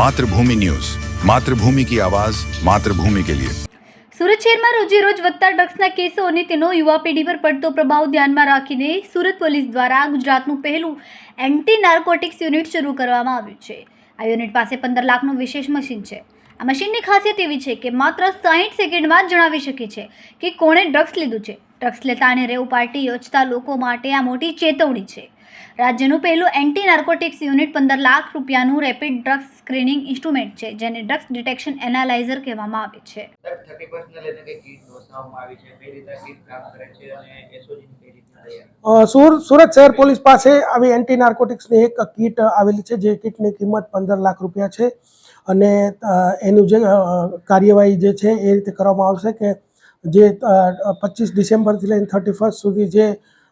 Mathrubhumi news. Mathrubhumi કી આવાજ, માતૃભૂમિ કે લિયે. સુરત શહેરમાં રોજેરોજ વધતા ડ્રગ્સના કેસો અને તેનો યુવા પેઢી પર પડતો પ્રભાવ ધ્યાનમાં રાખીને સુરત પોલીસ દ્વારા ગુજરાતનું પહેલું એન્ટી નાર્કોટિક્સ યુનિટ શરૂ કરવામાં આવ્યું છે. આ યુનિટ પાસે પંદર લાખનું વિશેષ મશીન છે. આ મશીનની ખાસિયત એવી છે કે માત્ર સાહીઠ સેકન્ડમાં જણાવી શકે છે કે કોણે ડ્રગ્સ લીધું છે. ડ્રગ્સ લેતા અને રેવ પાર્ટી યોજતા લોકો માટે આ મોટી ચેતવણી છે. રાજ્યનું પહેલું એન્ટી નાર્કોટિક્સ યુનિટ પંદર લાખ રૂપિયાનું રેપિડ ડ્રગ્સ સ્ક્રીનિંગ ઇન્સ્ટ્રુમેન્ટ છે જેને ડ્રગ્સ ડિટેક્શન એનાલાઇઝર કહેવામાં આવે છે. સુરત શહેર પોલીસ પાસે આવી એન્ટી નાર્કોટિક્સની એક કીટ આવેલી છે જે કીટની કિંમત પંદર લાખ રૂપિયા છે. અને એનું જે કાર્યવાહી જે છે એ રીતે કરવામાં આવશે કે જે પચીસ ડિસેમ્બરથી લઈને થર્ટી ફર્સ્ટ સુધી જે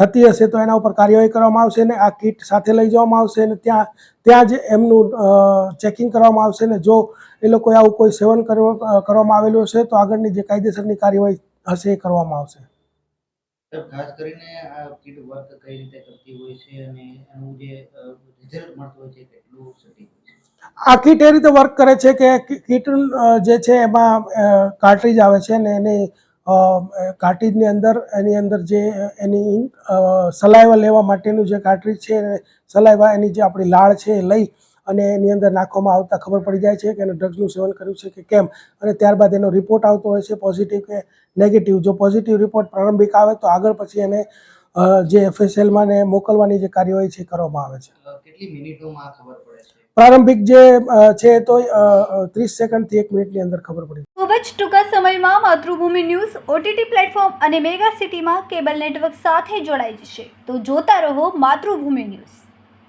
થતી હશે તો એના ઉપર કાર્યવાહી કરવામાં આવશે ને આ કીટ સાથે લઈ જવામાં આવશે ને ત્યાં ત્યાં જ એમનું ચેકિંગ કરવામાં આવશે ને જો એ લોકોએ આવું કોઈ સેવન કરવા- કરવામાં આવેલું હશે તો આગળની જે કાયદેસરની કાર્યવાહી હશે એ કરવામાં આવશે. ખાસ કરીને આ કીટ વર્ક કઈ રીતે કરતી હોય છે અને એનું જે રિઝલ્ટ મળતું હોય છે કેટલું સટીક આ કીટ એ રીતે વર્ક કરે છે કી- કીટ જે છે એમાં કાર્ટ્રીજ આવે છે ને એની કાર્ટ્રીજની અંદર, એની અંદર જે એની સલાઈવા લેવા માટેનું જે કાર્ટ્રીજ છે સલાઈવા, એની જે આપણી લાળ છે, એ લઈ અને એની અંદર નાખવામાં આવતા ખબર પડી જાય છે કે એને ડ્રગ્સનું સેવન કર્યું છે કે કેમ. અને ત્યારબાદ એનો રિપોર્ટ આવતો હોય છે પોઝિટિવ કે નેગેટિવ જો પોઝિટિવ રિપોર્ટ પ્રારંભિક આવે, તો આગળ પછી એને જે એફએસએલમાં ને મોકલવાની જે કાર્યવાહી છે કરવામાં આવે છે. કેટલી મિનિટોમાં ખબર પડે છે? પ્રારંભિક જે છે તો ત્રીસ સેકન્ડથી એક મિનિટની અંદર ખબર પડે ખૂબ જ ટૂંકા સમયમાં માતૃભૂમિ ન્યૂઝ ઓટીટી પ્લેટફોર્મ અને મેગા સિટીમાં કેબલ નેટવર્ક સાથે જોડાઈ જશે. તો જોતા રહો માતૃભૂમિ ન્યૂઝ.